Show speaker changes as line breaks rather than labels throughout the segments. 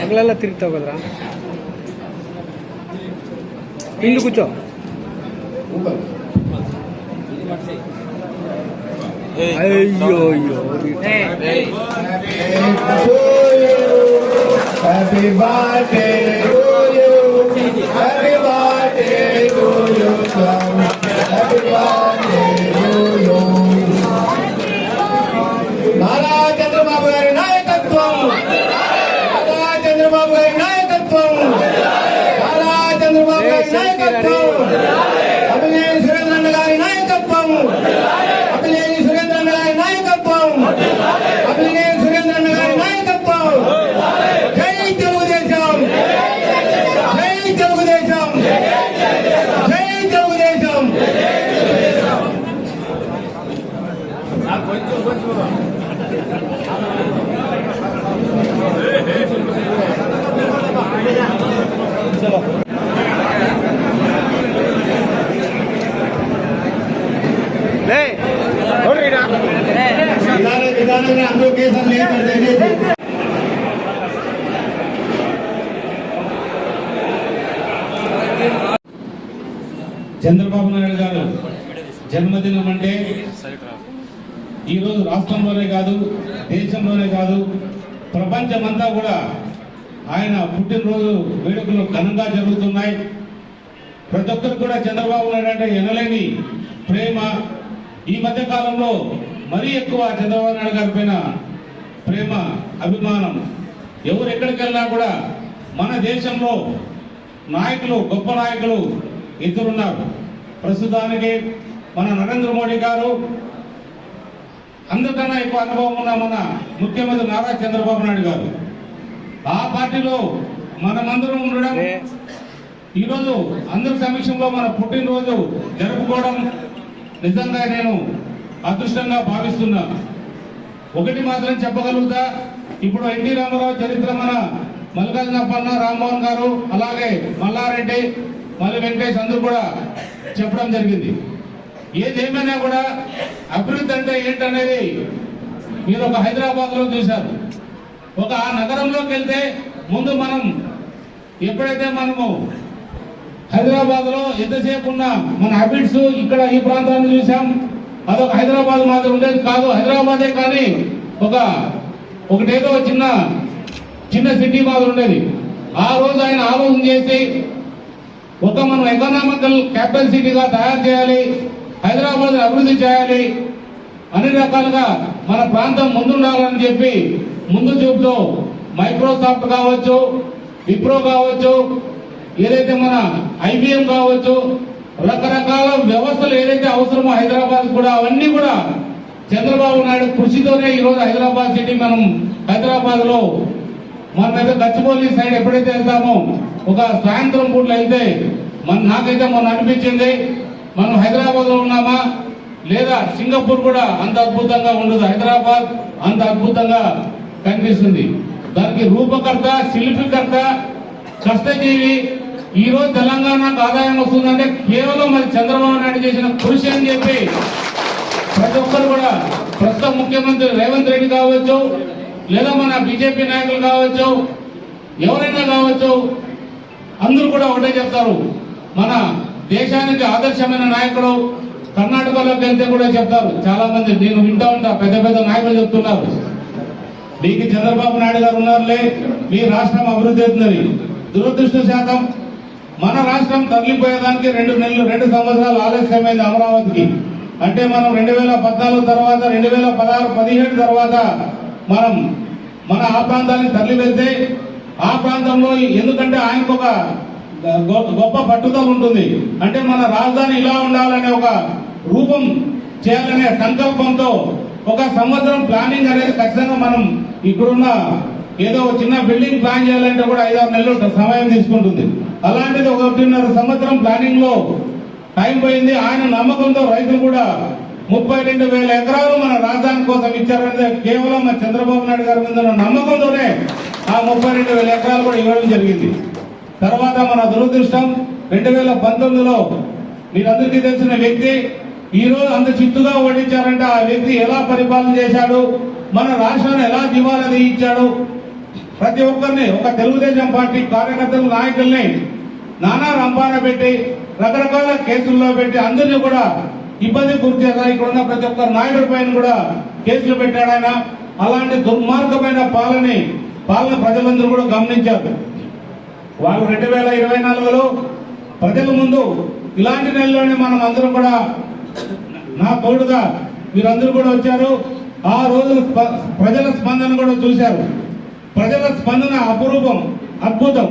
ಹಗಲೆಲ್ಲ ತಿರುಗ್ತಾ ಹೋಗೋದ್ರ ಇಲ್ಲಿ ಕೂಚೋ
Happy birthday to you. Happy birthday to you. Happy birthday. జన్మదినం అంటే ఈరోజు రాష్ట్రంలోనే కాదు దేశంలోనే కాదు ప్రపంచమంతా కూడా ఆయన పుట్టినరోజు వేడుకలు ఘనంగా జరుగుతున్నాయి. ప్రతి ఒక్కరు కూడా చంద్రబాబు నాయుడు అంటే ఎనలేని ప్రేమ. ఈ మధ్య కాలంలో మరీ ఎక్కువ చంద్రబాబు నాయుడు గారి పైన ప్రేమ అభిమానం. ఎవరు ఎక్కడికి వెళ్ళినా కూడా మన దేశంలో నాయకులు గొప్ప నాయకులు ఇద్దరున్నారు. ప్రస్తుతానికి మన నరేంద్ర మోడీ గారు అందరికన్నా ఎక్కువ అనుభవం ఉన్న మన ముఖ్యమంత్రి నారా చంద్రబాబు నాయుడు గారు. ఆ పార్టీలో మనమందరం ఉండడం ఈరోజు అందరి సమక్షంలో మన పుట్టినరోజు జరుపుకోవడం నిజంగా నేను అదృష్టంగా భావిస్తున్నా. ఒకటి మాత్రం చెప్పగలుగుతా ఇప్పుడు ఎన్టీ రామారావు చరిత్ర మన మల్లికార్జునప్పన్న రామ్మోహన్ గారు అలాగే మల్లారెడ్డి మల్లి వెంకటేష్ అందరూ కూడా చెప్పడం జరిగింది. ఏదేమైనా కూడా అభివృద్ధి అంటే ఏంటనేది మీరు ఒక హైదరాబాద్లో చూశారు. ఒక ఆ నగరంలోకి వెళ్తే ముందు మనం ఎప్పుడైతే మనము హైదరాబాద్లో ఎంతసేపు ఉన్న మన హ్యాబిట్స్ ఇక్కడ ఈ ప్రాంతాన్ని చూసాం అదొక హైదరాబాద్ మాత్రం ఉండేది కాదు. హైదరాబాదే కానీ ఒక ఒకటేదో చిన్న చిన్న సిటీ మాత్రం ఉండేది. ఆ రోజు ఆయన ఆలోచన చేసి ఒక మనం ఎకనామికల్ క్యాపిటల్ సిటీగా తయారు చేయాలి హైదరాబాద్ అభివృద్ధి చేయాలి. అన్ని రకాలుగా మన ప్రాంతం ముందుండాలని చెప్పి ముందు చూపుతో మైక్రోసాఫ్ట్ కావచ్చు విప్రో కావచ్చు ఏదైతే మన ఐబిఎం కావచ్చు రకరకాల వ్యవస్థలు ఏదైతే అవసరమో హైదరాబాద్ కూడా అవన్నీ కూడా చంద్రబాబు నాయుడు కృషితోనే ఈరోజు హైదరాబాద్ సిటీ మనం హైదరాబాద్లో మనం గచ్చిబౌలి సైడ్ ఎప్పుడైతే వెళ్తామో ఒక సాయంత్రం పూటలో వెళ్తే మన నాకైతే మొన్న అనిపించింది. మనం హైదరాబాద్లో ఉన్నామా? లేదా సింగపూర్ కూడా అంత అద్భుతంగా ఉండదు. హైదరాబాద్ అంత అద్భుతంగా కనిపిస్తుంది. దానికి రూపకర్త శిల్పికర్త కష్టజీవి ఈరోజు తెలంగాణకు ఆదాయం వస్తుందంటే కేవలం మరి చంద్రబాబు నాయుడు చేసిన కృషి అని చెప్పి ప్రతి ఒక్కరు కూడా ప్రస్తుత ముఖ్యమంత్రి రేవంత్ రెడ్డి కావచ్చు లేదా మన బీజేపీ నాయకులు కావచ్చు ఎవరైనా కావచ్చు అందరూ కూడా ఒకటే చెప్తారు. మన దేశానికి ఆదర్శమైన నాయకుడు కర్ణాటకలోకి వెళ్తే కూడా చెప్తారు. చాలా మంది నేను వింటా ఉంటా పెద్ద పెద్ద నాయకులు చెప్తున్నారు. మీకు చంద్రబాబు నాయుడు గారు ఉన్నారులే మీ రాష్ట్రం అభివృద్ధి అవుతుందని దురదృష్ట శాతం మన రాష్ట్రం తరలిపోయేదానికి రెండు నెలలు రెండు సంవత్సరాలు ఆలస్యమైంది అమరావతికి. అంటే మనం రెండు వేల పద్నాలుగు తర్వాత రెండు వేల పదహారు పదిహేడు తర్వాత మనం మన ఆ ప్రాంతానికి తరలి వెళ్తే ఆ ప్రాంతంలో ఎందుకంటే ఆయనకు ఒక గొప్ప పట్టుదల ఉంటుంది. అంటే మన రాజధాని ఇలా ఉండాలనే ఒక రూపం చేయాలనే సంకల్పంతో ఒక సంవత్సరం ప్లానింగ్ అనేది ఖచ్చితంగా మనం ఇక్కడున్న ఏదో చిన్న బిల్డింగ్ ప్లాన్ చేయాలంటే కూడా ఐదారు నెలలు సమయం తీసుకుంటుంది. అలాంటిది ఒకటిన్నర సంవత్సరం ప్లానింగ్లో టైం పోయింది. ఆయన నమ్మకంతో రైతులు కూడా ముప్పై రెండు వేల ఎకరాలు మన రాజధాని కోసం ఇచ్చారనేది కేవలం మన చంద్రబాబు నాయుడు గారి మీద నమ్మకంతోనే ఆ ముప్పై రెండు వేల ఎకరాలు కూడా ఇవ్వడం జరిగింది. తర్వాత మన దురదృష్టం రెండు వేల పంతొమ్మిదిలో మీరందరికీ తెలిసిన వ్యక్తి ఈరోజు అంత చిత్తుగా ఓడించారంటే. ఆ వ్యక్తి ఎలా పరిపాలన చేశాడు? మన రాష్ట్రాన్ని ఎలా దివాలా తీయించాడు? ప్రతి ఒక్కరిని ఒక తెలుగుదేశం పార్టీ కార్యకర్తలు నాయకుల్ని నానా రంపాన పెట్టి రకరకాల కేసుల్లో పెట్టి అందరినీ కూడా ఇబ్బంది గురి చేశారు. ఇక్కడ ఉన్న ప్రతి ఒక్క నాయకుడి పైన కూడా కేసులు పెట్టాడు ఆయన. అలాంటి దుర్మార్గమైన పాలని పాలన ప్రజలందరూ కూడా గమనించారు. వారు రెండు వేల ఇరవై నాలుగులో ప్రజల ముందు ఇలాంటి నెలలోనే మనం అందరం కూడా నా తోడుగా మీరందరూ కూడా వచ్చారు. ఆ రోజు ప్రజల స్పందన కూడా చూశారు. ప్రజల స్పందన అపురూపం అద్భుతం.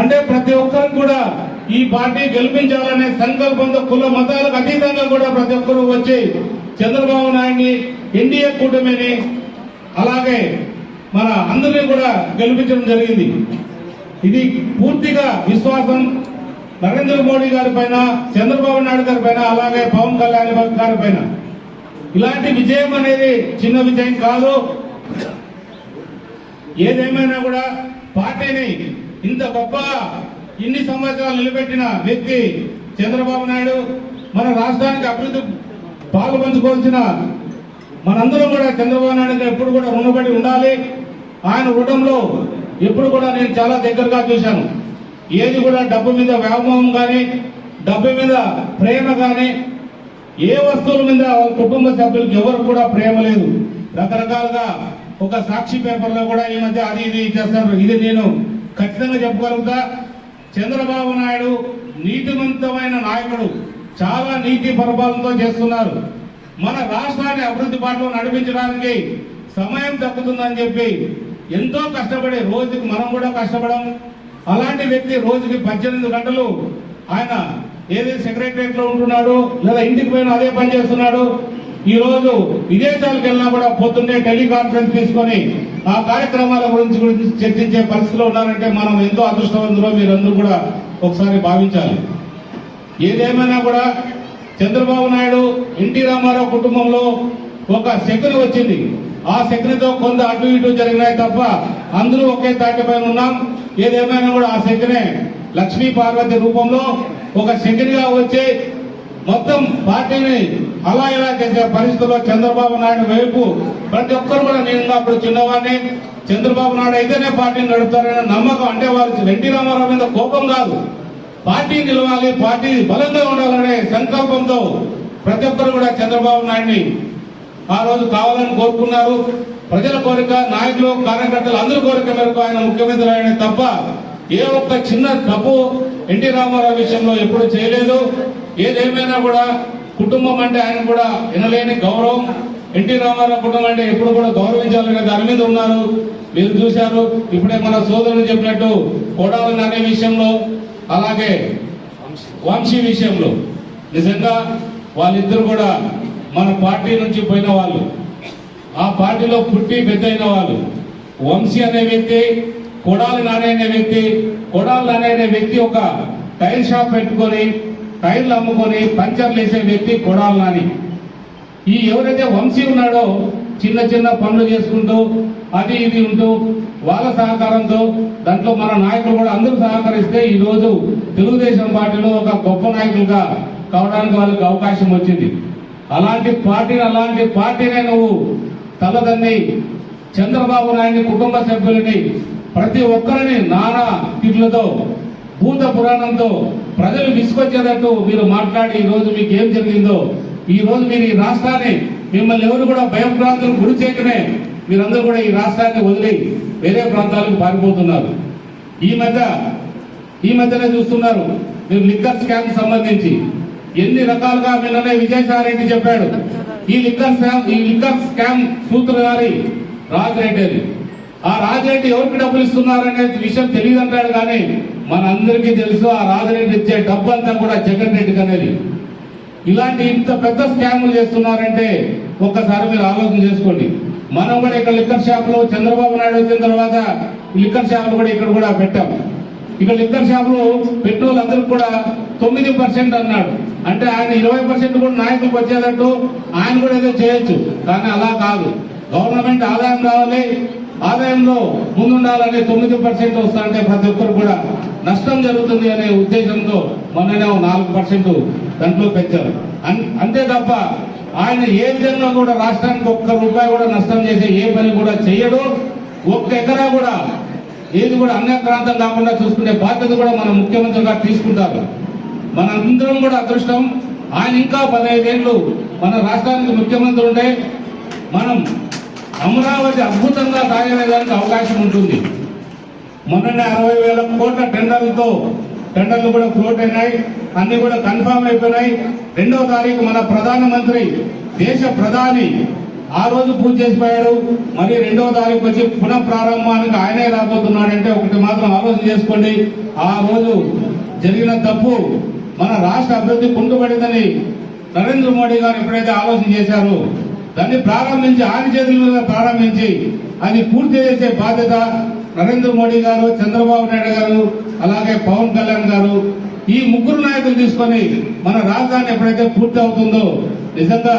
అంటే ప్రతి ఒక్కరు కూడా ఈ పార్టీ గెలిపించాలనే సంకల్పంతో కుల మతాలకు అతీతంగా కూడా ప్రతి ఒక్కరూ వచ్చి చంద్రబాబు నాయుడిని ఎన్డీఏ కూటమిని అలాగే మన అందరినీ కూడా గెలిపించడం జరిగింది. ఇది పూర్తిగా విశ్వాసం. నరేంద్ర మోడీ గారి పైన చంద్రబాబు నాయుడు గారి పైన అలాగే పవన్ కళ్యాణ్ గారి పైన. ఇలాంటి విజయం అనేది చిన్న విజయం కాదు. ఏదేమైనా కూడా పార్టీని ఇంత గొప్ప ఇన్ని సంవత్సరాలు నిలబెట్టిన వ్యక్తి చంద్రబాబు నాయుడు మన రాష్ట్రానికి అభివృద్ధి పాలు పంచుకోవాల్సిన మనందరం కూడా చంద్రబాబు నాయుడు ఎప్పుడు కూడా రుణపడి ఉండాలి. ఆయన రుణంలో ఇప్పుడు కూడా నేను చాలా దగ్గరగా చూశాను. ఏది కూడా డబ్బు మీద వ్యామోహం కానీ డబ్బు మీద ప్రేమ కానీ ఏ వస్తువుల మీద కుటుంబ సభ్యులకు ఎవరు కూడా ప్రేమ లేదు. రకరకాలుగా ఒక సాక్షి పేపర్లో కూడా ఈ మధ్య అది ఇది చేస్తారు. ఇది నేను ఖచ్చితంగా చెప్పగలుగుతా. చంద్రబాబు నాయుడు నీతివంతమైన నాయకుడు. చాలా నీతి పరపాలనతో చేస్తున్నారు. మన రాష్ట్రాన్ని అభివృద్ధి పాటలో నడిపించడానికి సమయం తగ్గుతుందని చెప్పి ఎంతో కష్టపడి రోజుకి మనం కూడా కష్టపడం. అలాంటి వ్యక్తి రోజుకి పద్దెనిమిది గంటలు ఆయన ఏదైతే సెక్రటరియట్లో ఉంటున్నాడు లేదా ఇంటికి పోయిన అదే పని చేస్తున్నాడు. ఈ రోజు విదేశాలకు వెళ్ళినా కూడా పొద్దున్నే టెలికాన్ఫరెన్స్ తీసుకొని ఆ కార్యక్రమాల గురించి గురించి చర్చించే పరిస్థితిలో ఉన్నారంటే మనం ఎంతో అదృష్టవంతులో మీరందరూ కూడా ఒకసారి భావించాలి. ఏదేమైనా కూడా చంద్రబాబు నాయుడు ఎన్టీ రామారావు కుటుంబంలో ఒక శకుని వచ్చింది. ఆ శక్తితో కొంత అటు ఇటు జరిగినాయి తప్ప అందరూ ఒకే తాటిపైన ఉన్నాం. ఏదేమైనా కూడా ఆ శక్తినే లక్ష్మీ పార్వతి రూపంలో ఒక శక్తిగా వచ్చి మొత్తం పార్టీని అలా ఇలా చేసే పరిస్థితుల్లో చంద్రబాబు నాయుడు వైపు ప్రతి ఒక్కరు కూడా నేను అప్పుడు చిన్నవాడిని. చంద్రబాబు నాయుడు అయితేనే పార్టీని నడుపుతారనే నమ్మకం అంటే వారు ఎన్టీ రామారావు మీద కోపం కాదు. పార్టీ నిలవాలి పార్టీ బలంగా ఉండాలనే సంకల్పంతో ప్రతి ఒక్కరు కూడా చంద్రబాబు నాయుడిని ఆ రోజు కావాలని కోరుకున్నారు. ప్రజల కోరిక నాయకులు కార్యకర్తలు అందరి కోరిక మేరకు ఆయన ముఖ్యమంత్రి ఆయన తప్ప ఏ ఒక్క చిన్న తప్పు ఎన్టీ రామారావు విషయంలో ఎప్పుడు చేయలేదు. ఏదేమైనా కూడా కుటుంబం అంటే ఆయన కూడా వినలేని గౌరవం. ఎన్టీ రామారావు కుటుంబం అంటే ఎప్పుడు కూడా గౌరవించాలనే దాని మీద ఉన్నారు. మీరు చూశారు ఇప్పుడే మన సోదరులు చెప్పినట్టు కోడాలని అనే విషయంలో అలాగే వంశీ విషయంలో. నిజంగా వాళ్ళిద్దరు కూడా మన పార్టీ నుంచి పోయిన వాళ్ళు. ఆ పార్టీలో పుట్టి పెద్దయిన వాళ్ళు. వంశీ అనే వ్యక్తి కొడాలి నాని అనే వ్యక్తి కొడాలి నాని అనే వ్యక్తి ఒక టైర్ షాప్ పెట్టుకొని టైర్లు అమ్ముకొని పంచర్లు వేసే వ్యక్తి కొడాలి నాని. ఈ ఎవరైతే వంశీ ఉన్నాడో చిన్న చిన్న పనులు చేసుకుంటూ అది ఇది ఉంటూ వాళ్ళ సహకారంతో దాంట్లో మన నాయకులు కూడా అందరూ సహకరిస్తే ఈరోజు తెలుగుదేశం పార్టీలో ఒక గొప్ప నాయకులుగా కావడానికి వాళ్ళకి అవకాశం వచ్చింది. అలాంటి పార్టీని అలాంటి పార్టీనే నువ్వు తలదన్ని చంద్రబాబు నాయుడిని కుటుంబ సభ్యులని ప్రతి ఒక్కరిని నానా తిట్లతో భూత పురాణంతో ప్రజలు విసుకొచ్చేటట్టు మీరు మాట్లాడి ఈరోజు మీకు ఏం జరిగిందో ఈ రోజు మీరు ఈ రాష్ట్రాన్ని మిమ్మల్ని ఎవరు కూడా భయభ్రాంతులకు గురి చేయకనే మీరందరూ కూడా ఈ రాష్ట్రాన్ని వదిలి వేరే ప్రాంతాలకు పారిపోతున్నారు. ఈ మధ్య ఈ మధ్యనే చూస్తున్నారు మీరు లిక్కర్ స్కామ్ సంబంధించి. ఎన్ని రకాలుగా నిన్ననే విజయసాయిరెడ్డి చెప్పాడు. ఈ లిక్కర్ స్కామ్ ఈ లిక్కర్ స్కామ్ సూత్రధారి రాజరెడ్డి అని ఆ రాజరెడ్డి ఎవరికి డబ్బులు ఇస్తున్నారనే విషయం తెలియదు అంటాడు కానీ మన అందరికీ తెలుసు ఆ రాజరెడ్డి ఇచ్చే డబ్బు అంతా కూడా జగన్ రెడ్డికి అనేది ఇలాంటి ఇంత పెద్ద స్కాములు చేస్తున్నారంటే ఒక్కసారి మీరు ఆలోచన చేసుకోండి. మనం కూడా ఇక్కడ లిక్కర్ షాపులో చంద్రబాబు నాయుడు వచ్చిన తర్వాత లిక్కర్ షాపులు కూడా ఇక్కడ కూడా పెట్టాం. ఇక్కడ లిక్కర్ షాపులు పెట్రోల్ అందరికి కూడా తొమ్మిది పర్సెంట్ అన్నాడు. అంటే ఆయన ఇరవై పర్సెంట్ కూడా నాయకులకు వచ్చేటట్టు ఆయన కూడా ఏదో చేయొచ్చు. కానీ అలా కాదు. గవర్నమెంట్ ఆదాయం రావాలి. ఆదాయంలో ముందుండాలని తొమ్మిది పర్సెంట్ వస్తుంటే ప్రతి ఒక్కరు కూడా నష్టం జరుగుతుంది అనే ఉద్దేశంతో మొన్ననే ఓ నాలుగు పర్సెంట్ దాంట్లో పెంచారు. అన్- అంతే తప్ప ఆయన ఏ విధంగా కూడా రాష్ట్రానికి ఒక్క రూపాయి కూడా నష్టం చేసే ఏ పని కూడా చేయడు ఒక్క ఎకరా కూడా ఏది కూడా అన్యాక్రాంతం కాకుండా చూసుకునే బాధ్యత కూడా మన ముఖ్యమంత్రి గారు తీసుకుంటారు. మనందరం కూడా అదృష్టం. ఆయన ఇంకా పదహైదేళ్ళు మన రాష్ట్రానికి ముఖ్యమంత్రి ఉంటే మనం అమరావతి అద్భుతంగా తయారయ్యేదానికి అవకాశం ఉంటుంది. మొన్ననే అరవై వేల కోట్ల టెండర్లతో టెండర్లు కూడా ఫ్లోట్ అయినాయి అన్ని కూడా కన్ఫామ్ అయిపోయినాయి. రెండవ తారీఖు మన ప్రధానమంత్రి దేశ ప్రధాని ఆ రోజు పూజ చేసిపోయాడు. మరి రెండవ తారీఖు వచ్చి పునః ప్రారంభానికి ఆయనే రాబోతున్నాడంటే ఒకటి మాత్రం ఆలోచన చేసుకోండి. ఆ రోజు జరిగిన తప్పు మన రాష్ట్ర అభివృద్ధి కుంటుపడిందని నరేంద్ర మోడీ గారు ఎప్పుడైతే ఆలోచన చేశారో దాన్ని ప్రారంభించి ఆయన చేతుల మీద ప్రారంభించి అది పూర్తి చేసే బాధ్యత నరేంద్ర మోడీ గారు చంద్రబాబు నాయుడు గారు అలాగే పవన్ కళ్యాణ్ గారు ఈ ముగ్గురు నాయకులు తీసుకొని మన రాజధాని ఎప్పుడైతే పూర్తి అవుతుందో నిజంగా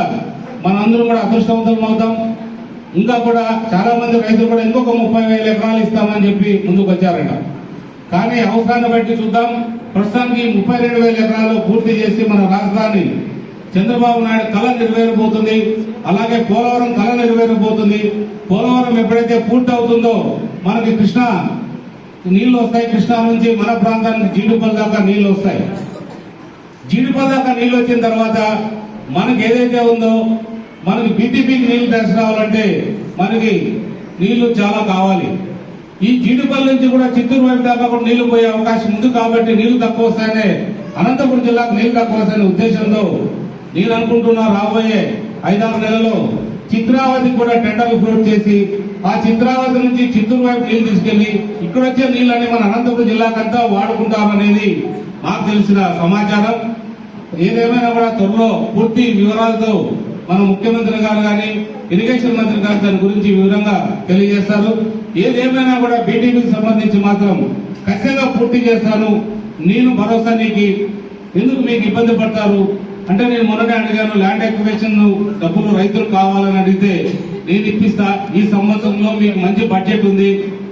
మనందరం కూడా అదృష్టవంతులం అవుతాం. ఇంకా కూడా చాలా మంది రైతులు కూడా ఇంకొక ముప్పై వేల ఎకరాలు ఇస్తామని చెప్పి ముందుకు వచ్చారట కానీ అవసరాన్ని బట్టి చూద్దాం. ప్రస్తుతానికి ముప్పై రెండు వేల ఎకరాలు పూర్తి చేసి మన రాజధాని చంద్రబాబు నాయుడు కళ నెరవేరబోతుంది. అలాగే పోలవరం కళ నెరవేరబోతుంది. పోలవరం ఎప్పుడైతే పూర్తి అవుతుందో మనకి కృష్ణ నీళ్ళు వస్తాయి. కృష్ణా నుంచి మన ప్రాంతానికి జీడిపల్ దాకా నీళ్ళు వస్తాయి. జీడిపల్ దాకా నీళ్ళు వచ్చిన తర్వాత మనకి ఏదైతే ఉందో మనకి బీటీపీకి నీళ్ళు తీసుకురావాలంటే మనకి నీళ్ళు చాలా కావాలి. ఈ జీడిపల్లి నుంచి కూడా చిత్తూరు వైపు దాకా కూడా నీళ్ళు పోయే అవకాశం ఉంది కాబట్టి నీళ్ళు తక్కువ వస్తాయనే అనంతపురం జిల్లాకు నీళ్ళు తక్కువ వస్తాయనే ఉద్దేశంతో నేను అనుకుంటున్నా రాబోయే ఐదారు నెలలో చిత్రావతి కూడా టెండర్లు పూర్తి చేసి ఆ చిత్రావతి నుంచి చిత్తూరు వైపు నీళ్ళు తీసుకెళ్ళి ఇక్కడ వచ్చే నీళ్ళని మన అనంతపురం జిల్లాకంతా వాడుకుంటామనేది మాకు తెలిసిన సమాచారం. ఏదేమైనా కూడా త్వరలో పూర్తి వివరాలతో మన ముఖ్యమంత్రి గారు కానీ ఇరిగేషన్ మంత్రి గారు దాని గురించి వివరంగా తెలియజేస్తారు. ఏదేమైనా కూడా బీటీపీకి సంబంధించి మాత్రం ఖచ్చితంగా పూర్తి చేస్తాను. నేను భరోసా నీకు ఎందుకు మీకు ఇబ్బంది పడతారు? అంటే నేను మొన్ననే అడిగాను ల్యాండ్ ఎక్వివేషన్ డబ్బులు రైతులు కావాలని అడిగితే నేను ఇప్పిస్తా. ఈ సంవత్సరంలో మీకు మంచి బడ్జెట్ ఉంది.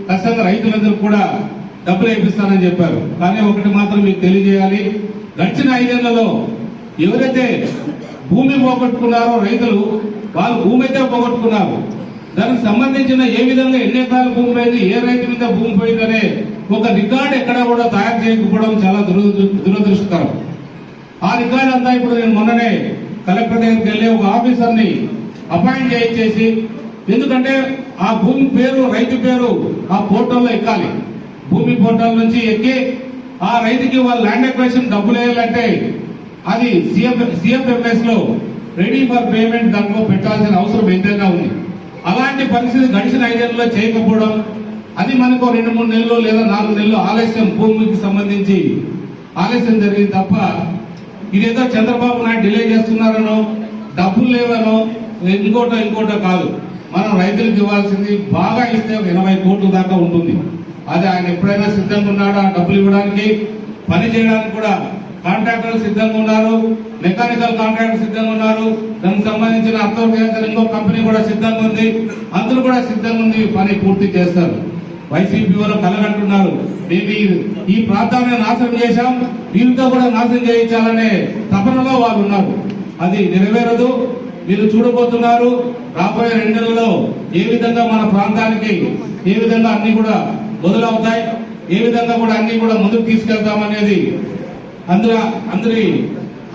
ఖచ్చితంగా రైతులందరూ కూడా డబ్బులు ఇప్పిస్తానని చెప్పారు. కానీ ఒకటి మాత్రం మీకు తెలియజేయాలి. గడిచిన ఐదేళ్ళలో ఎవరైతే భూమి పోగొట్టుకున్నారో రైతులు వాళ్ళు భూమి అయితే పోగొట్టుకున్నారు. దానికి సంబంధించిన ఏ విధంగా ఎన్ని ఎకరాల భూమి పోయింది ఏ రైతు మీద భూమి పోయిందనే ఒక రికార్డు ఎక్కడ కూడా తయారు చేయకపోవడం చాలా దురదృ దురదృష్టకరం. ఆ రికార్డు అంతా ఇప్పుడు నేను మొన్ననే కలెక్టర్ దగ్గరికి వెళ్ళి ఒక ఆఫీసర్ని అపాయింట్ చేయించేసి ఎందుకంటే ఆ భూమి పేరు రైతు పేరు ఆ పోర్టల్లో ఎక్కాలి. భూమి పోర్టల్ నుంచి ఎక్కి ఆ రైతుకి వాళ్ళ ల్యాండ్ ఎక్వేషన్ డబ్బులు వేయాలంటే అది సీఎం సిఎఫ్ఎంఎస్లో రెడీ ఫర్ పేమెంట్ దాంట్లో పెట్టాల్సిన అవసరం ఎంతైనా ఉంది. అలాంటి పరిస్థితి గడిచిన ఐదేళ్ళలో చేయకపోవడం అది మనకు రెండు మూడు నెలలు లేదా నాలుగు నెలలు ఆలస్యం భూమికి సంబంధించి ఆలస్యం జరిగింది తప్ప ఇదేదో చంద్రబాబు నాయుడు డిలే చేస్తున్నారనో డబ్బులు లేవనో ఇంకోటో ఇంకోటో కాదు. మనం రైతులకు ఇవ్వాల్సింది బాగా ఇస్తే ఒక ఎనభై కోట్ల దాకా ఉంటుంది. అది ఆయన ఎప్పుడైనా సిద్ధంగా ఉన్నాడా? డబ్బులు ఇవ్వడానికి పని చేయడానికి కూడా కాంట్రాక్టర్లు సిద్ధంగా ఉన్నారు మెకానికల్ కాంట్రాక్టర్ సిద్ధంగా ఉన్నారు. దానికి సంబంధించిన అర్థోపేతలు ఇంకో కంపెనీ కూడా సిద్ధంగా ఉంది. అందరూ కూడా సిద్ధంగా ఉంది పని పూర్తి చేస్తారు. వైసీపీ వాళ్ళు కలగంటున్నారు. మేము ఈ- ఈ ప్రాంతాన్ని నాశనం చేశాం వీరితో కూడా నాశనం చేయించాలనే తపనలో వాళ్ళు ఉన్నారు. అది నెరవేరదు. మీరు చూడబోతున్నారు రాబోయే రెండు నెలల్లో ఏ విధంగా మన ప్రాంతానికి ఏ విధంగా అన్ని కూడా మొదలవుతాయి ఏ విధంగా కూడా అన్ని కూడా ముందుకు తీసుకెళ్తామనేది అందరూ అందరి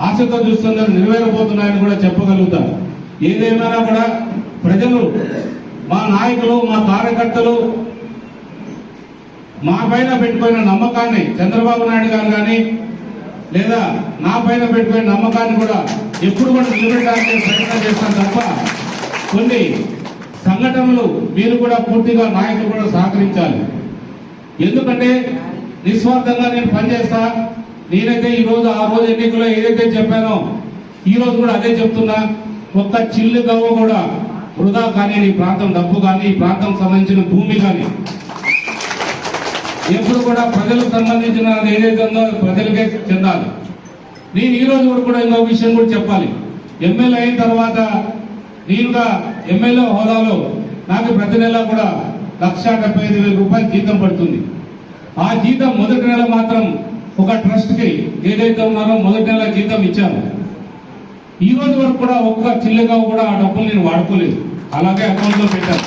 ఆశతో చూస్తున్నారు నెరవేరబోతున్నాయని కూడా చెప్పగలుగుతాం. ఏదేమైనా కూడా ప్రజలు మా నాయకులు మా కార్యకర్తలు మా పైన పెట్టుకున్న నమ్మకాన్ని చంద్రబాబు నాయుడు గారు కానీ లేదా నా పైన పెట్టుకునే నమ్మకాన్ని కూడా ఎప్పుడు కూడా నిలబెట్టడానికి ప్రయత్నం చేస్తాను తప్ప కొన్ని సంఘటనలు మీరు కూడా పూర్తిగా నాయకులు కూడా సహకరించాలి. ఎందుకంటే నిస్వార్థంగా నేను పనిచేస్తా నేనైతే ఈ రోజు ఆ రోజు ఎన్నికల్లో ఏదైతే చెప్పానో ఈ రోజు కూడా అదే చెప్తున్నా. ఒక్క చిల్లు గవ్వ కూడా వృధా కానీ ఈ ప్రాంతం డబ్బు కానీ ఈ ప్రాంతం సంబంధించిన భూమి కానీ ఎప్పుడు కూడా ప్రజలకు సంబంధించిన ఏదైతే ఉందో ప్రజలకే చెందాలి. నేను ఈ రోజు కూడా కూడా ఇంకో విషయం కూడా చెప్పాలి. ఎమ్మెల్యే అయిన తర్వాత నేనుగా ఎమ్మెల్యే హోదాలో నాకు ప్రతి నెల కూడా లక్ష డెబ్బై ఐదు వేల రూపాయలు జీతం పడుతుంది. ఆ జీతం మొదటి నెల మాత్రం ఒక ట్రస్ట్కి ఏదైతే ఉన్నారో మొదటి నెల జీతం ఇచ్చాను ఈ రోజు వరకు కూడా ఒక్క చిల్లుగా కూడా ఆ డబ్బులు నేను వాడుకోలేదు. అలాగే అకౌంట్లో పెట్టాను.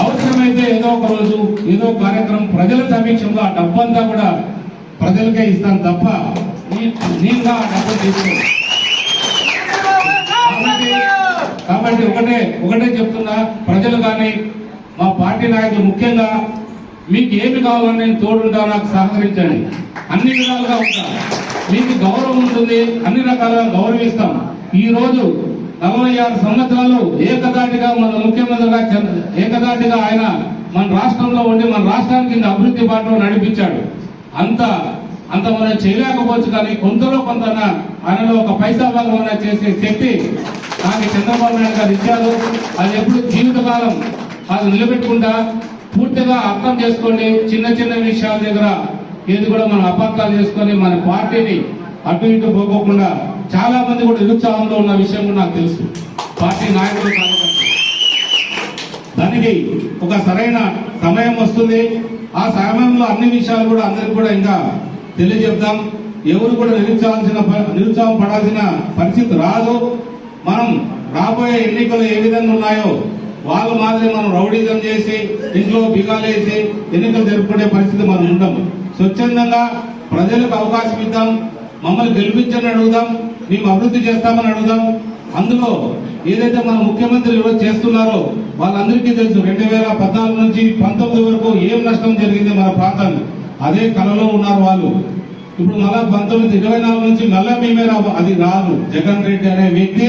అవసరమైతే ఏదో ఒక రోజు ఏదో కార్యక్రమం ప్రజల సమీక్షంలో ఆ డబ్బంతా కూడా ప్రజలకే ఇస్తాను తప్ప నేను ఆ డబ్బులు తీసుకోను. కాబట్టి కాబట్టి ఒకటే ఒకటే చెప్తున్నా ప్రజలు కానీ మా పార్టీ నాయకులు ముఖ్యంగా మీకు ఏమి కావాలని నేను తోడుగా నాకు సహకరించండి. అన్ని విధాలుగా ఉంటా. మీకు గౌరవం ఉంటుంది అన్ని రకాలుగా గౌరవిస్తాం. ఈ రోజు నలభై ఆరు సంవత్సరాలు ఏకదాటిగా మన ముఖ్యమంత్రిగా చంద్ర- ఏకదాటిగా ఆయన మన రాష్ట్రంలో ఉండి మన రాష్ట్రానికి అభివృద్ధి బాటలో నడిపించాడు. అంత అంత మనం చేయలేకపోవచ్చు కానీ కొంతలో కొంత ఆయనలో ఒక పైసా భాగం చేసే శక్తి నాకు చంద్రబాబు నాయుడు గారు ఇచ్చారు. అది ఎప్పుడు జీవితకాలం అది నిలబెట్టుకుంటా పూర్తిగా అర్థం చేసుకోండి. చిన్న చిన్న విషయాల దగ్గర ఏది కూడా మనం అబద్ధాలు చేసుకొని మన పార్టీని అటు ఇటు పోకోకుండా చాలా మంది కూడా నిరుత్సాహంలో ఉన్న విషయం కూడా నాకు తెలుసు. పార్టీ నాయకులు దానికి ఒక సరైన సమయం వస్తుంది. ఆ సమయంలో అన్ని విషయాలు కూడా అందరికి కూడా ఇంకా తెలియజెప్తాం ఎవరు కూడా నిరుత్సాహాల్సిన ప- నిరుత్సాహం పడాల్సిన పరిస్థితి రాదు. మనం రాబోయే ఎన్నికలు ఏ విధంగా ఉన్నాయో వాళ్ళ మాదిరి మనం రౌడీజం చేసి ఇంట్లో బిగాలేసి ఎన్నికలు జరుపుకునే పరిస్థితి మనం ఉండము. స్వచ్ఛందంగా ప్రజలకు అవకాశం ఇద్దాం మమ్మల్ని గెలిపించని అడుగుదాం మేము అభివృద్ధి చేస్తామని అడుగుదాం. అందులో ఏదైతే మన ముఖ్యమంత్రి ఈరోజు చేస్తున్నారో వాళ్ళందరికీ తెలుసు రెండు వేల పద్నాలుగు నుంచి పంతొమ్మిది వరకు ఏం నష్టం జరిగింది మన ప్రాంతాన్ని అదే కళలో ఉన్నారు వాళ్ళు. ఇప్పుడు మళ్ళా పంతొమ్మిది ఇరవై నాలుగు నుంచి మళ్ళా మేమే రా అది రాదు. జగన్ రెడ్డి అనే వ్యక్తి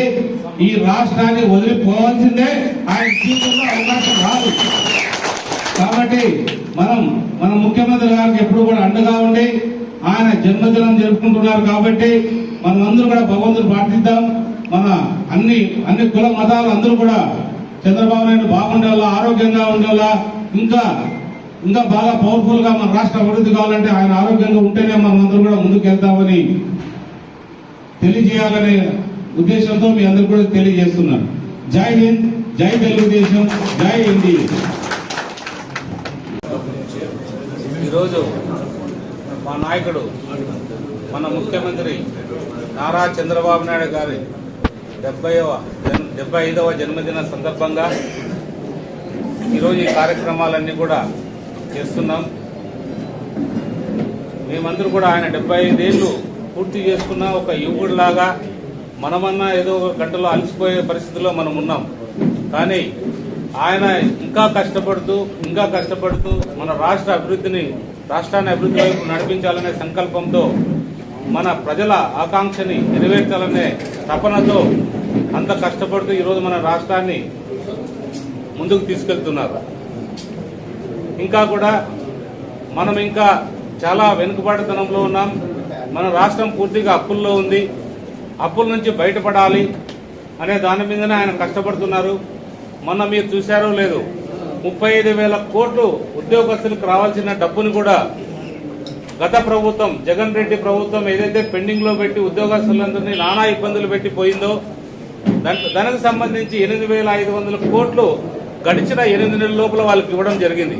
ఈ రాష్ట్రాన్ని వదిలిపోవాల్సిందే. ఆయన జీవితంలో అవకాశం రాదు. కాబట్టి మనం మన ముఖ్యమంత్రి గారికి ఎప్పుడు కూడా అండగా ఉండి ఆయన జన్మదినం జరుపుకుంటున్నారు కాబట్టి మనం అందరూ కూడా భగవంతుడు ప్రార్థిద్దాం. మన అన్ని అన్ని కుల మతాలు అందరూ కూడా చంద్రబాబు నాయుడు బాగుండాలా ఆరోగ్యంగా ఉండాలా ఇంకా ఇంకా బాగా పవర్ఫుల్గా మన రాష్ట్ర అభివృద్ధి కావాలంటే ఆయన ఆరోగ్యంగా ఉంటేనే మనం అందరూ కూడా ముందుకు వెళ్తామని తెలియజేయాలనే ఉద్దేశంతో మీ అందరూ కూడా తెలియజేస్తున్నాను జై హింద్. జై తెలుగుదేశం జై ఎన్డీఏ
ఈరోజు మా నాయకుడు మన ముఖ్యమంత్రి నారా చంద్రబాబు నాయుడు గారి డెబ్బైవ జన్ డెబ్బై ఐదవ జన్మదిన సందర్భంగా ఈరోజు ఈ కార్యక్రమాలన్నీ కూడా చేస్తున్నాం. మేమందరూ కూడా ఆయన డెబ్బై ఐదేళ్ళు పూర్తి చేసుకున్న ఒక యువకుడిలాగా మనమన్నా ఏదో ఒక గంటలో అలసిపోయే పరిస్థితిలో మనం ఉన్నాం. కానీ ఆయన ఇంకా కష్టపడుతూ ఇంకా కష్టపడుతూ మన రాష్ట్ర అభివృద్ధిని రాష్ట్రాన్ని అభివృద్ధి వైపు నడిపించాలనే సంకల్పంతో మన ప్రజల ఆకాంక్షని నెరవేర్చాలనే తపనతో అంత కష్టపడుతూ ఈరోజు మన రాష్ట్రాన్ని ముందుకు తీసుకెళ్తున్నారు. ఇంకా కూడా మనం ఇంకా చాలా వెనుకబాటుతనంలో ఉన్నాం. మన రాష్ట్రం పూర్తిగా అప్పుల్లో ఉంది. అప్పుల నుంచి బయటపడాలి అనే దాని మీదనే ఆయన కష్టపడుతున్నారు. మొన్న మీరు చూశారో లేదు ముప్పై ఐదు వేల కోట్లు ఉద్యోగస్తులకు రావాల్సిన డబ్బుని కూడా గత ప్రభుత్వం జగన్ రెడ్డి ప్రభుత్వం ఏదైతే పెండింగ్లో పెట్టి ఉద్యోగస్తులందరినీ నానా ఇబ్బందులు పెట్టి పోయిందో దానికి సంబంధించి ఎనిమిది వేల ఐదు వందల కోట్లు గడిచిన ఎనిమిది నెలల లోపల వాళ్ళకి ఇవ్వడం జరిగింది.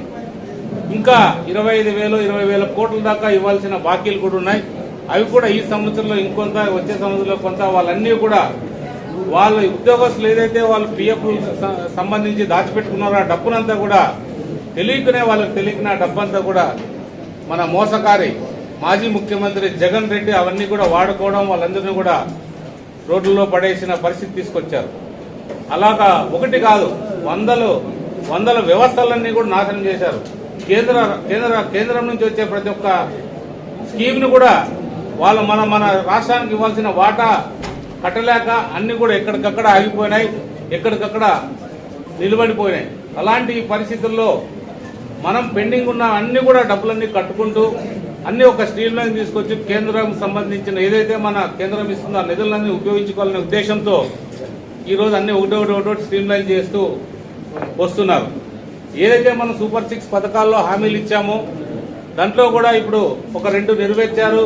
ఇంకా ఇరవై ఐదు వేలు ఇరవై వేల కోట్ల దాకా ఇవ్వాల్సిన బాకీలు కూడా ఉన్నాయి. అవి కూడా ఈ సంవత్సరంలో ఇంకొంత వచ్చే సంవత్సరంలో కొంత వాళ్ళన్నీ కూడా వాళ్ళ ఉద్యోగస్తులు ఏదైతే వాళ్ళు పిఎఫ్ సంబంధించి దాచిపెట్టుకున్నారో ఆ డబ్బునంతా కూడా తెలియకనే వాళ్ళకి తెలియకున్న డబ్బంతా కూడా మన మోసకారి మాజీ ముఖ్యమంత్రి జగన్ రెడ్డి అవన్నీ కూడా వాడుకోవడం వాళ్ళందరినీ కూడా రోడ్లలో పడేసిన పరిస్థితి తీసుకొచ్చారు. అలాగా ఒకటి కాదు వందలు వందల వ్యవస్థలన్నీ కూడా నాశనం చేశారు. కేంద్ర కేంద్ర కేంద్రం నుంచి వచ్చే ప్రతి ఒక్క స్కీమ్ను కూడా వాళ్ళు మన మన రాష్ట్రానికి ఇవ్వాల్సిన వాటా కట్టలేక అన్ని కూడా ఎక్కడికక్కడ ఆగిపోయినాయి ఎక్కడికక్కడ నిలబడిపోయినాయి. అలాంటి పరిస్థితుల్లో మనం పెండింగ్ ఉన్న అన్ని కూడా డబ్బులన్నీ కట్టుకుంటూ అన్ని ఒక స్టీల్ లైన్ తీసుకొచ్చి కేంద్రం సంబంధించిన ఏదైతే మన కేంద్రం ఇస్తుందో ఆ నిధులన్నీ ఉపయోగించుకోవాలనే ఉద్దేశంతో ఈ రోజు అన్ని ఒకటి ఒకటి ఒకటి స్ట్రీమ్ లైన్ చేస్తూ వస్తున్నారు. ఏదైతే మనం సూపర్ సిక్స్ పథకాల్లో హామీలు ఇచ్చామో దాంట్లో కూడా ఇప్పుడు ఒక రెండు నెరవేర్చారు.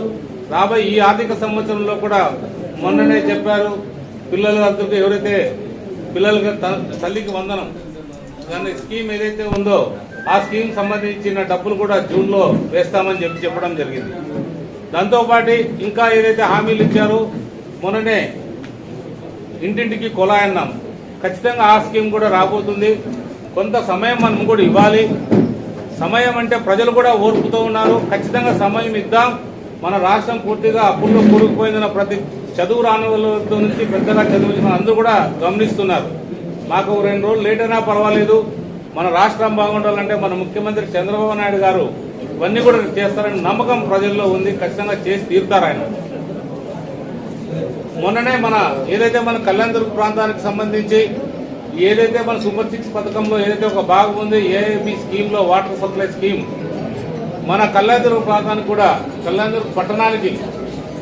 రాబోయే ఈ ఆర్థిక సంవత్సరంలో కూడా మొన్ననే చెప్పారు పిల్లలు అందరికీ ఎవరైతే పిల్లలకి త- తల్లికి వందనం దాని స్కీమ్ ఏదైతే ఉందో ఆ స్కీమ్ సంబంధించిన డబ్బులు కూడా జూన్లో వేస్తామని చెప్పి చెప్పడం జరిగింది. దాంతోపాటు ఇంకా ఏదైతే హామీలు ఇచ్చారో మొన్ననే
ఇంటింటికి కుళాయి అన్నాం ఖచ్చితంగా ఆ స్కీమ్ కూడా రాబోతుంది. కొంత సమయం మనం కూడా ఇవ్వాలి. సమయం అంటే ప్రజలు కూడా ఓర్పుతూ ఉన్నారు. ఖచ్చితంగా సమయం ఇద్దాం. మన రాష్ట్రం పూర్తిగా అప్పుల్లో కూరుకుపోయిందన్న ప్రతి చదువు రాని వాళ్ళతో నుంచి పెద్దగా చదివిన అందరూ కూడా గమనిస్తున్నారు. మాకు రెండు రోజులు లేట్ అయినా పర్వాలేదు. మన రాష్ట్రం బాగుండాలంటే మన ముఖ్యమంత్రి చంద్రబాబు నాయుడు గారు ఇవన్నీ కూడా చేస్తారని నమ్మకం ప్రజల్లో ఉంది. ఖచ్చితంగా చేసి తీరుతారు ఆయన. మొన్ననే మన ఏదైతే మన కళ్యాణ ప్రాంతానికి సంబంధించి ఏదైతే మన సూపర్ సిక్స్ పథకంలో ఏదైతే ఒక భాగం ఉంది ఏఏబి స్కీమ్లో వాటర్ సప్లై స్కీమ్ మన కళ్యాణ ప్రాంతానికి కూడా కళ్యాణ పట్టణానికి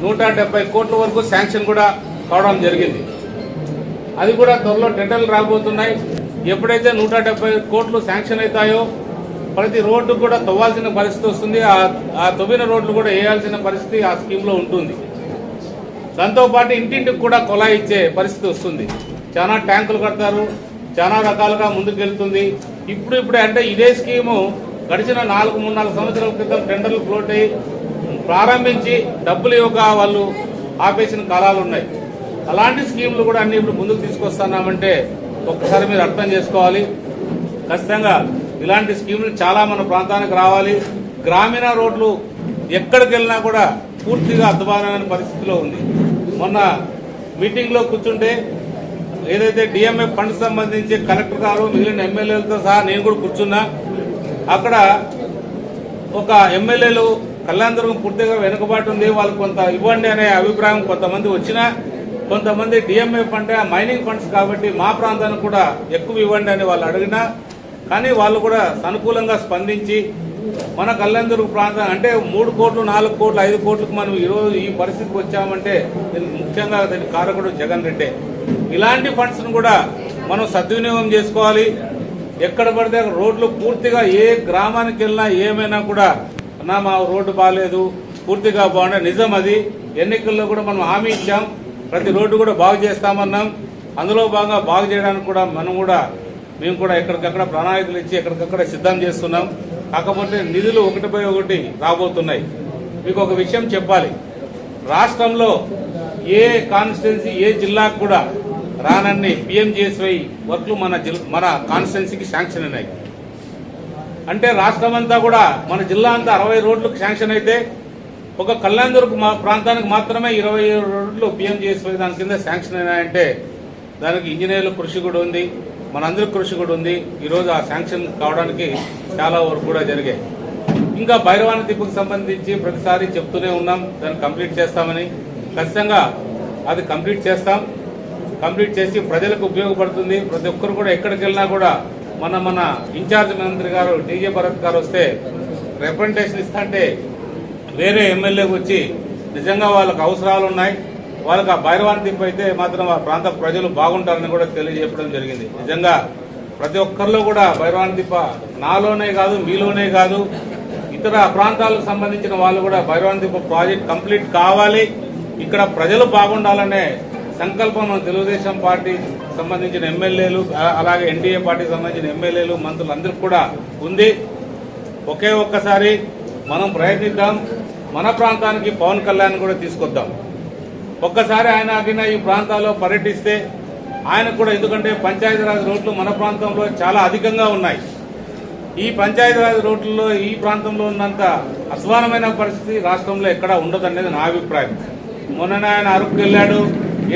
నూట డెబ్బై కోట్ల వరకు శాంక్షన్ కూడా కావడం జరిగింది. అది కూడా త్వరలో టెండర్లు రాబోతున్నాయి. ఎప్పుడైతే నూట డెబ్బై కోట్లు శాంక్షన్ అవుతాయో ప్రతి రోడ్డు కూడా తవ్వాల్సిన పరిస్థితి వస్తుంది. ఆ- ఆ తవ్విన రోడ్లు కూడా వేయాల్సిన పరిస్థితి ఆ స్కీమ్లో ఉంటుంది. దాంతోపాటు ఇంటింటికి కూడా కొలాయి ఇచ్చే పరిస్థితి వస్తుంది. చాలా ట్యాంకులు కడతారు. చాలా రకాలుగా ముందుకు వెళ్తుంది ఇప్పుడు ఇప్పుడే అంటే ఇదే స్కీము గడిచిన నాలుగు మూడు నాలుగు సంవత్సరాల క్రితం టెండర్లు ఫ్లోట్ అయ్యి ప్రారంభించి డబ్బులు ఇవ్వక వాళ్ళు ఆపేసిన కాలాలు ఉన్నాయి. అలాంటి స్కీములు కూడా అన్ని ఇప్పుడు ముందుకు తీసుకొస్తున్నామంటే ఒక్కసారి మీరు అర్థం చేసుకోవాలి. ఖచ్చితంగా ఇలాంటి స్కీములు చాలా మన ప్రాంతానికి రావాలి. గ్రామీణ రోడ్లు ఎక్కడికి వెళ్ళినా కూడా పూర్తిగా అద్భుతమైన పరిస్థితిలో ఉంది. మొన్న మీటింగ్లో కూర్చుంటే ఏదైతే డిఎంఎఫ్ ఫండ్ సంబంధించి కలెక్టర్ గారు మిగిలిన ఎమ్మెల్యేలతో సహా నేను కూడా కూర్చున్నా. అక్కడ ఒక ఎమ్మెల్యేలు కళ్యాణదుర్గం పూర్తిగా వెనుకబాటు ఉంది. వాళ్ళు కొంత ఇవ్వండి అనే అభిప్రాయం కొంతమంది వచ్చినా కొంతమంది డిఎంఎఫ్ అంటే ఆ మైనింగ్ ఫండ్స్ కాబట్టి మా ప్రాంతానికి కూడా ఎక్కువ ఇవ్వండి అని వాళ్ళు అడిగినా కానీ వాళ్ళు కూడా సానుకూలంగా స్పందించి మన కళ్యాణదుర్గ ప్రాంతం అంటే మూడు కోట్లు నాలుగు కోట్లు ఐదు కోట్లకు మనం ఈరోజు ఈ పరిస్థితికి వచ్చామంటే ముఖ్యంగా దీని కారకుడు జగన్ రెడ్డి. ఇలాంటి ఫండ్స్ను కూడా మనం సద్వినియోగం చేసుకోవాలి. ఎక్కడ పడితే రోడ్లు పూర్తిగా ఏ గ్రామానికి వెళ్ళినా ఏమైనా కూడా అన్నా మా రోడ్డు బాగాలేదు పూర్తిగా బాగుండే. నిజం అది. ఎన్నికల్లో కూడా మనం హామీ ఇచ్చాం. ప్రతి రోడ్డు కూడా బాగు చేస్తామన్నాం. అందులో భాగంగా బాగు చేయడానికి కూడా మనం కూడా మేము కూడా ఎక్కడికక్కడ ప్రణాళికలు ఇచ్చి ఎక్కడికక్కడ సిద్ధం చేస్తున్నాం. కాకపోతే నిధులు ఒకటిపై ఒకటి రాబోతున్నాయి. మీకు ఒక విషయం చెప్పాలి. రాష్ట్రంలో ఏ కాన్స్టిట్యున్సీ ఏ జిల్లాకు కూడా రానన్ని పిఎంజిఎస్వై వర్క్లు మన జిల్ మన కాన్స్టిట్యున్సీకి శాంక్షన్ అయినాయి. అంటే రాష్ట్రం అంతా కూడా మన జిల్లా అంతా అరవై రోడ్లకు శాంక్షన్ అయితే ఒక కళ్యాణదుర్గ మా ప్రాంతానికి మాత్రమే ఇరవై ఏడు రోడ్లు పిఎంజిఎస్వై దాని కింద శాంక్షన్ అయినాయంటే దానికి ఇంజనీర్ల కృషి కూడా ఉంది మనందరి కృషి కూడా ఉంది. ఈరోజు ఆ శాంక్షన్ కావడానికి చాలా వరకు కూడా జరిగాయి. ఇంకా భైరవాని దీపుకు సంబంధించి ప్రతిసారి చెప్తూనే ఉన్నాం దాన్ని కంప్లీట్ చేస్తామని. ఖచ్చితంగా అది కంప్లీట్ చేస్తాం. కంప్లీట్ చేసి ప్రజలకు ఉపయోగపడుతుంది. ప్రతి ఒక్కరు కూడా ఎక్కడికి వెళ్ళినా కూడా మన మన ఇన్ఛార్జ్ మంత్రి గారు డీజే భరత్ గారు వస్తే రిప్రజెంటేషన్ ఇస్తా వేరే ఎమ్మెల్యేకి వచ్చి నిజంగా వాళ్ళకి అవసరాలు ఉన్నాయి. వాళ్ళకి ఆ భైరవాన్ దింపు అయితే మాత్రం ఆ ప్రాంత ప్రజలు బాగుంటారని కూడా తెలియజెప్పడం జరిగింది. నిజంగా ప్రతి ఒక్కరిలో కూడా భైరవాన్ దిప్ప నాలోనే కాదు మీలోనే కాదు. ఇతర ప్రాంతాలకు సంబంధించిన వాళ్ళు కూడా భైరవాన్ దిప్ప ప్రాజెక్ట్ కంప్లీట్ కావాలి. ఇక్కడ ప్రజలు బాగుండాలనే సంకల్పం తెలుగుదేశం పార్టీ సంబంధించిన ఎమ్మెల్యేలు అలాగే ఎన్డీఏ పార్టీకి సంబంధించిన ఎమ్మెల్యేలు మంత్రులు అందరికీ కూడా ఉంది. ఒకే ఒక్కసారి మనం ప్రయత్నిద్దాం. మన ప్రాంతానికి పవన్ కళ్యాణ్ కూడా తీసుకొద్దాం. ఒక్కసారి ఆయన అగిన ఈ ప్రాంతాల్లో పర్యటిస్తే ఆయన కూడా ఎందుకంటే పంచాయతీరాజ్ రోడ్లు మన ప్రాంతంలో చాలా అధికంగా ఉన్నాయి. ఈ పంచాయతీరాజ్ రోడ్లలో ఈ ప్రాంతంలో ఉన్నంత అధ్వానమైన పరిస్థితి రాష్ట్రంలో ఎక్కడా ఉండదనేది నా అభిప్రాయం. మొన్ననే ఆయన అరకు వెళ్ళాడు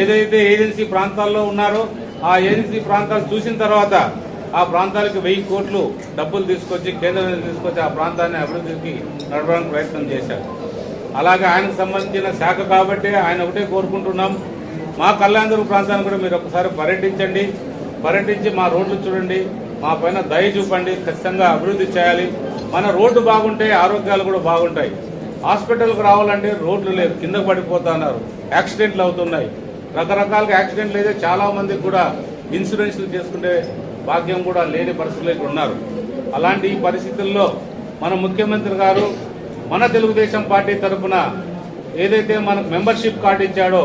ఏదైతే ఏజెన్సీ ప్రాంతాల్లో ఉన్నారో ఆ ఏజెన్సీ ప్రాంతాలు చూసిన తర్వాత ఆ ప్రాంతాలకు వెయ్యి కోట్లు డబ్బులు తీసుకొచ్చి కేంద్రం తీసుకొచ్చి ఆ ప్రాంతాన్ని అభివృద్ధికి నడపడానికి ప్రయత్నం చేశారు. అలాగే ఆయనకు సంబంధించిన శాఖ కాబట్టి ఆయన ఒకటే కోరుకుంటున్నాం. మా కళ్యాణదుర్గ ప్రాంతాన్ని కూడా మీరు ఒకసారి పర్యటించండి. పర్యటించి మా రోడ్లు చూడండి. మా పైన దయ చూపండి. ఖచ్చితంగా అభివృద్ధి చేయాలి. మన రోడ్డు బాగుంటే ఆరోగ్యాలు కూడా బాగుంటాయి. హాస్పిటల్కి రావాలంటే రోడ్లు లేవు. కింద పడిపోతున్నారు. యాక్సిడెంట్లు అవుతున్నాయి. రకరకాలుగా యాక్సిడెంట్లు అయితే చాలామందికి కూడా ఇన్సూరెన్స్లు చేసుకునే భాగ్యం కూడా లేని పరిస్థితులు ఉన్నారు. అలాంటి ఈ పరిస్థితుల్లో మన ముఖ్యమంత్రి గారు మన తెలుగుదేశం పార్టీ తరఫున ఏదైతే మనకు మెంబర్షిప్ కార్డు ఇచ్చాడో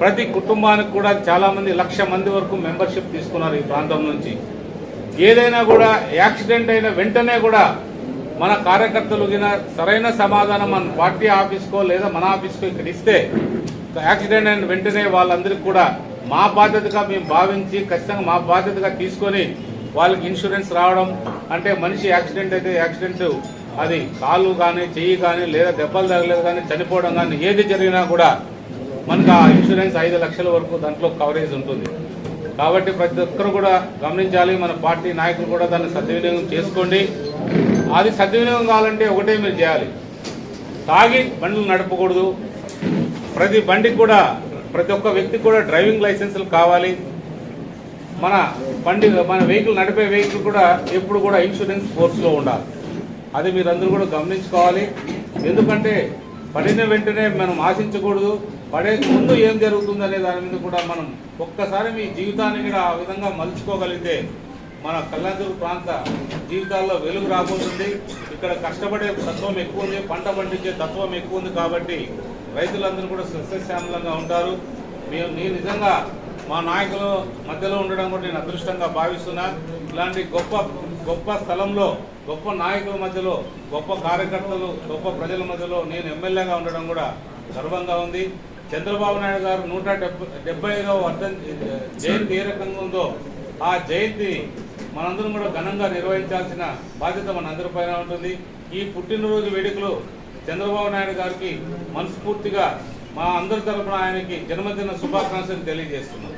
ప్రతి కుటుంబానికి కూడా చాలామంది లక్ష మంది వరకు మెంబర్షిప్ తీసుకున్నారు ఈ ప్రాంతం నుంచి. ఏదైనా కూడా యాక్సిడెంట్ అయిన వెంటనే కూడా మన కార్యకర్తలు సరైన సమాధానం మన పార్టీ ఆఫీస్కో లేదా మన ఆఫీస్కో ఇక్కడ ఇస్తే యాక్సిడెంట్ అయిన వెంటనే వాళ్ళందరికీ కూడా మా బాధ్యతగా మేము భావించి ఖచ్చితంగా మా బాధ్యతగా తీసుకొని వాళ్ళకి ఇన్సూరెన్స్ రావడం అంటే మనిషి యాక్సిడెంట్ అయితే యాక్సిడెంట్. అది కాలు కానీ చెయ్యి కానీ లేదా దెబ్బలు తగలేదు కానీ చనిపోవడం కానీ ఏది జరిగినా కూడా మనకు ఆ ఇన్సూరెన్స్ ఐదు లక్షల వరకు దాంట్లో కవరేజ్ ఉంటుంది. కాబట్టి ప్రతి ఒక్కరు కూడా గమనించాలి మన పార్టీ నాయకులు కూడా దాన్ని సద్వినియోగం చేసుకోండి. అది సద్వినియోగం కావాలంటే ఒకటే మీరు చేయాలి. తాగి బండ్లు నడపకూడదు. ప్రతి బండికి కూడా ప్రతి ఒక్క వ్యక్తికి కూడా డ్రైవింగ్ లైసెన్సులు కావాలి. మన బండి మన వెహికల్ నడిపే వెహికల్ కూడా ఎప్పుడు కూడా ఇన్సూరెన్స్ కోర్సులో ఉండాలి. అది మీరందరూ కూడా గమనించుకోవాలి. ఎందుకంటే పడిన వెంటనే మనం ఆశించకూడదు. పడే ముందు ఏం జరుగుతుంది అనే దాని మీద కూడా మనం ఒక్కసారి మీ జీవితాన్ని కూడా ఆ విధంగా మలుచుకోగలిగితే మన కళ్యాణదుర్గ ప్రాంత జీవితాల్లో వెలుగు రాబోతుంది. ఇక్కడ కష్టపడే తత్వం ఎక్కువ ఉంది పంట పండించే తత్వం ఎక్కువ ఉంది కాబట్టి రైతులందరూ కూడా సస్యశ్యామలంగా ఉంటారు. మేము నేను నిజంగా మా నాయకుల మధ్యలో ఉండడం కూడా నేను అదృష్టంగా భావిస్తున్నా. ఇలాంటి గొప్ప గొప్ప స్థలంలో గొప్ప నాయకుల మధ్యలో గొప్ప కార్యకర్తలు గొప్ప ప్రజల మధ్యలో నేను ఎమ్మెల్యేగా ఉండడం కూడా గర్వంగా ఉంది. చంద్రబాబు నాయుడు గారు నూట డెబ్బై వర్ధన్ జయంతి ఏ రకంగా ఉందో ఆ జయంతి మనందరం కూడా ఘనంగా నిర్వహించాల్సిన బాధ్యత మనందరిపైన ఉంటుంది. ఈ పుట్టినరోజు వేడుకలు చంద్రబాబు నాయుడు గారికి మనస్ఫూర్తిగా మా అందరి తరఫున ఆయనకి జన్మదిన శుభాకాంక్షలు తెలియజేస్తున్నాం.